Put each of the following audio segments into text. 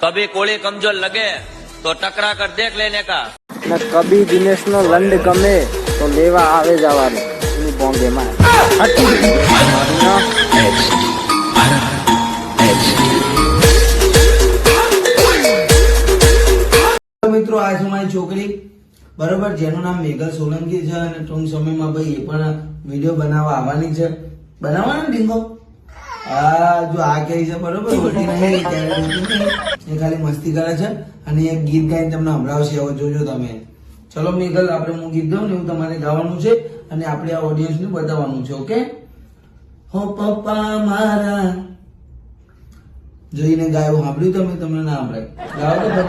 कभी कोड़ी कमजोर लगे तो टकरा कर देख लेने का ને કબી દિનેશ નો લંડ ગમે તો લેવા આવે જવાનું એની બોંગે માં મિત્રો આ છે મારી છોકરી બરોબર જેનું નામ મેઘલ સોલંકી છે અને ટૂંક સમયમાં ભાઈ એ પણ વિડીયો બનાવવા આવવાની છે બનાવવાનો ને ડીંગો હા જો આ કહે છે બરોબર, રોટી નહીં એ ખાલી મસ્તી કરે છે અને એક ગીત ગાઈને તમને સંભળાવશે હવે જોજો તમે. ચલો મેઘલ આપણે હું ગીત ગાઉં ને એવું તમારે ગાવાનું છે અને આપણે આ ઓડિયન્સને બતાવવાનું છે, ઓકે? હો પપ્પા મારા. જોઈને ગાયો, સાંભળ્યું તમે? તમને ના સાંભળાય. ગાઓ તો.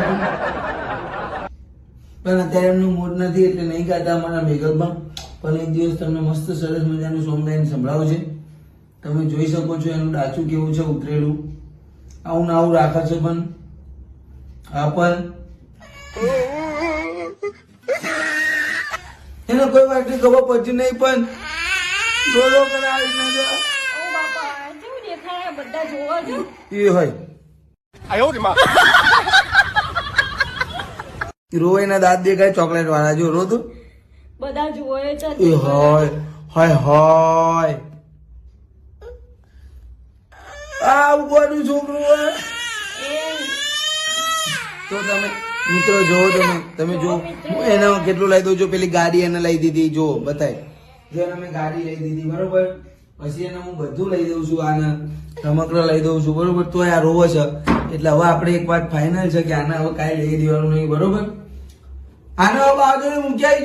પણ અત્યારે એમનું મૂડ નથી એટલે નહીં ગાતા અમારા મેઘલમાં પણ એક દિવસ તમને મસ્ત સરસ મજાનું સોંગ ગાઈને સંભળાવું છે. તમે જોઈ શકો છો એનું ડાચું કેવું છે ઉતરેલું. આવું ને આવું રાખે છે પણ આ પણ એને કોઈ વાતની ખબર પડતી નહીં પણ રોલો કરાવી ન જા. ઓ બાપા કેવું દેખાય બધા જોવા જો? એ હોય. રોય ના દાંત દેખાય ચોકલેટ વાળા જો રો તો બધા જોવે છે એ હોય હોય હોય. આ છોકરું તો તમે, મિત્રો જોવો તમે તમે જો, હું એને કેટલું લઈ દઉં? છું પેલી ગાડી એને લઈ દીધી, જો, બતાય. જો એને મેં ગાડી લઈ દીધી, બરોબર? પછી એને હું બધું લઈ દઉં છું, આને રમકડો લઈ દઉં છું, બરોબર? તો આ રોવો છે. એટલે હવે આપણે એક વાત ફાઇનલ છે કે આને હવે કાંઈ લઈ દેવાનું નહીં, બરોબર? આને હવે બાજુ મૂક્યા